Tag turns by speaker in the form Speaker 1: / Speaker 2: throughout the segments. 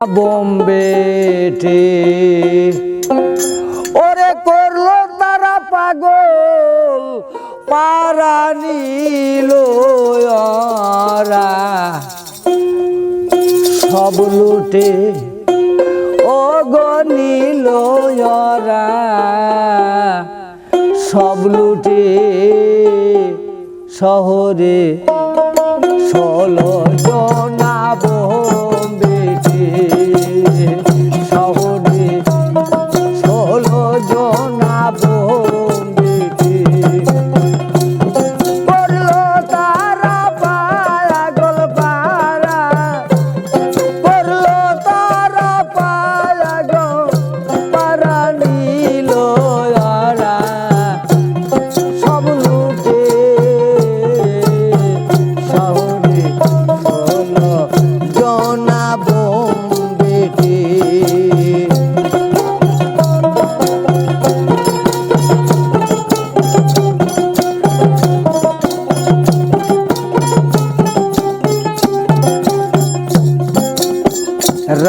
Speaker 1: বোম্বেটে ওরে করল তারা পাগল পারা নিল সব লুটে ও গনিল সব লুটে, শহরে ষোলো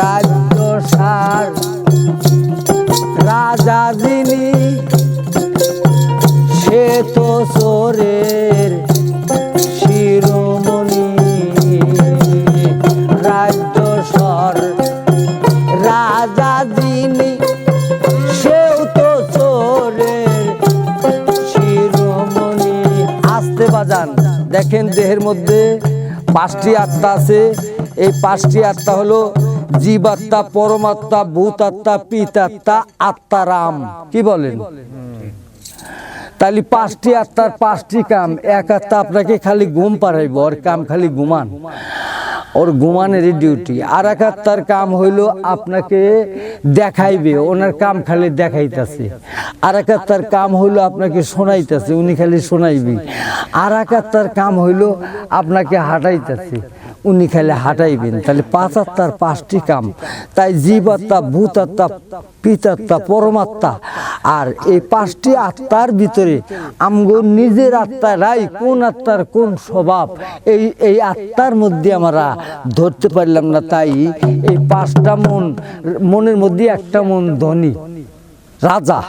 Speaker 1: রাজ্য সার রাজা যিনি, সে তো সোরের শিরোমণি। রাজ্য স্বর রাজা যিনি, সেও তো চোরের শিরোমণি। আসতে বাজান, দেখেন দেহের মধ্যে পাঁচটি আত্মা আছে। এই পাঁচটি আত্মা হলো জীবাত্মা, পরমাত্মা, ভূতাত্মা, পিতাত্মা, আত্মারাম। কি বলেন? তাহলে পাঁচটি আত্মার পাঁচটি কাম। এক আত্মা আপনাকে খালি ঘুম পাড়াইব, ওর কাম খালি ঘুমান। ওর ঘুমানেরই ডিউটি আর এক আত্মার কাম হইল আপনাকে দেখাইবে, ওনার কাম খালি দেখাইতেছে। আর এক আত্মার কাম হইল আপনাকে শোনাইতেছে, উনি খালি শোনাইবে। আর এক আত্মার কাম হইল আপনাকে হাঁটাইতেছে। উনি খালি হাঁটাইবেন। তাহলে পাঁচ আত্মার পাঁচটি কাম। তাই জীবাত্মা ভূতাত্মা পিতাত্মা পরমাত্মা আর এই পাঁচটি আত্মার ভিতরে আমগো নিজের আত্মারাই কোন আত্মার কোন স্বভাব, এই এই আত্মার মধ্যে আমরা ধরতে পারলাম না। তাই এই পাঁচটা মন, মনের মধ্যে একটা মন ধনী, রাজা।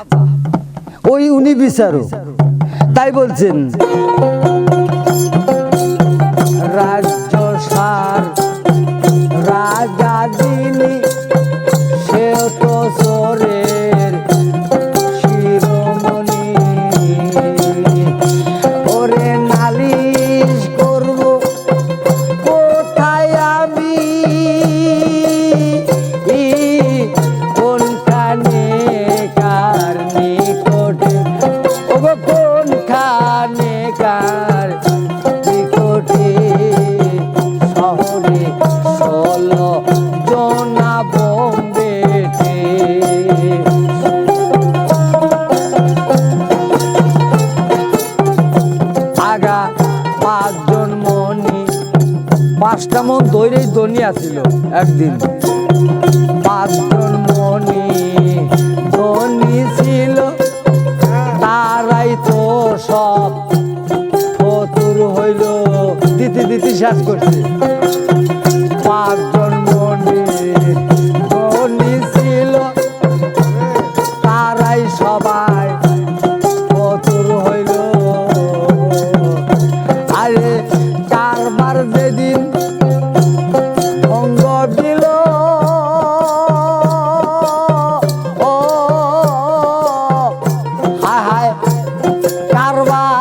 Speaker 1: ওই উনি বিচারক। তাই বলছেন রাজ্য পাঁচজন মনি, পাঁচটা মন দৈরেই দনি আছিল একদিন। পাঁচজন মনি ধনী ছিল, তারাই তো সব ফতুর হইল। দিতে দিতে শেষ করছে। কারবার